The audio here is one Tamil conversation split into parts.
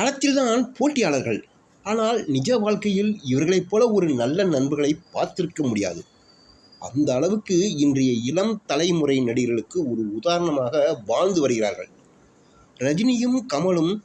களத்தில்தான் போட்டியாளர்கள். ஆனால் நிஜ வாழ்க்கையில் இவர்களைப் போல ஒரு நல்ல நண்பர்களை பார்த்திருக்க முடியாது. அந்த அளவுக்கு இன்றைய இளம் தலைமுறை நடிகர்களுக்கு ஒரு உதாரணமாக வாழ்ந்து வருகிறார்கள். ரஜினியும் கமலும்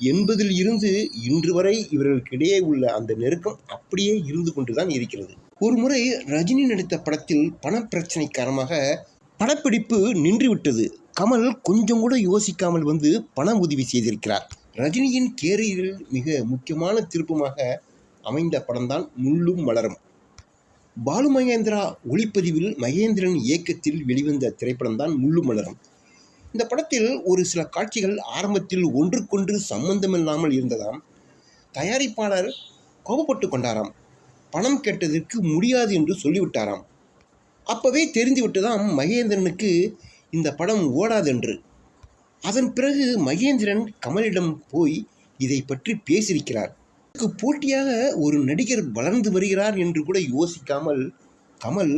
எண்பதில் இருந்து இன்று வரை இவர்களுக்கிடையே உள்ள அந்த நெருக்கம் அப்படியே இருந்து கொண்டுதான் இருக்கிறது. ஒரு முறை ரஜினி நடித்த படத்தில் பணப்பிரச்சனை காரணமாக படப்பிடிப்பு நின்றுவிட்டது. கமல் கொஞ்சம் கூட யோசிக்காமல் வந்து பண உதவி செய்திருக்கிறார். ரஜினியின் கேரியரில் மிக முக்கியமான திருப்பமாக அமைந்த படம்தான் முள்ளும் மலரும் பாலு மகேந்திரா ஒளிப்பதிவில் மகேந்திரன் இயக்கத்தில் வெளிவந்த திரைப்படம்தான் முள்ளு மலரும் இந்த படத்தில் ஒரு சில காட்சிகள் ஆரம்பத்தில் ஒன்றுக்கொன்று சம்பந்தமில்லாமல் இருந்ததாம். தயாரிப்பாளர் கோபப்பட்டு கொண்டாராம். பணம் கேட்டதற்கு முடியாது என்று சொல்லிவிட்டாராம். அப்பவே தெரிந்துவிட்டதாம் மகேந்திரனுக்கு இந்த படம் ஓடாதென்று. அதன் பிறகு மகேந்திரன் கமலிடம் போய் இதை பற்றி பேசியிருக்கிறார். இதற்கு போட்டியாக ஒரு நடிகர் வளர்ந்து வருகிறார் என்று கூட யோசிக்காமல் கமல்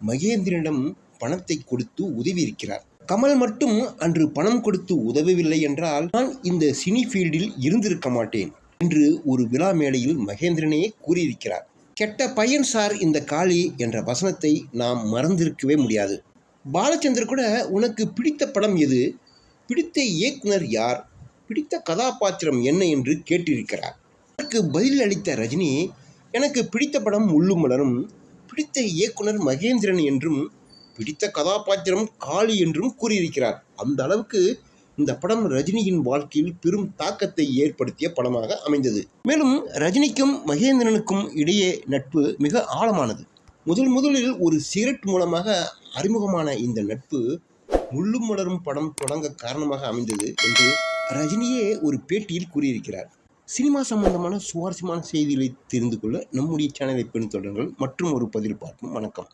மகேந்திரனிடம் பணத்தை கொடுத்து உதவியிருக்கிறார். கமல் மட்டும் அன்று பணம் கொடுத்து உதவவில்லை என்றால் நான் இந்த சினி ஃபீல்டில் இருந்திருக்க மாட்டேன் என்று ஒரு விழா மேடையில் மகேந்திரனே கூறியிருக்கிறார். கெட்ட பையன் சார் இந்த காளி என்ற வசனத்தை நாம் மறந்திருக்கவே முடியாது. பாலச்சந்தர் கூட உனக்கு பிடித்த படம் எது? பிடித்த இயக்குனர் யார்? பிடித்த கதாபாத்திரம் என்ன என்று கேட்டிருக்கிறார். அதற்கு பதில் அளித்த ரஜினி எனக்கு பிடித்த படம் உள்ளுமலரும் பிடித்த இயக்குனர் மகேந்திரன் என்றும் பிடித்த கதாபாத்திரம் காளி என்றும் கூறியிருக்கிறார். அந்த அளவுக்கு இந்த படம் ரஜினியின் வாழ்க்கையில் பெரும் தாக்கத்தை ஏற்படுத்திய படமாக அமைந்தது. மேலும் ரஜினிக்கும் மகேந்திரனுக்கும் இடையே நட்பு மிக ஆழமானது. முதல் முதலில் ஒரு சிகரெட் மூலமாக அறிமுகமான இந்த நட்பு முள்ளும் மலரும் படம் தொடங்க காரணமாக அமைந்தது என்று ரஜினியே ஒரு பேட்டியில் கூறியிருக்கிறார். சினிமா சம்பந்தமான சுவாரஸ்யமான செய்திகளை தெரிந்து கொள்ள நம்முடைய சேனலை பின்தொடருங்கள் மற்றும் ஒரு பதில் பார்க்கும் வணக்கம்.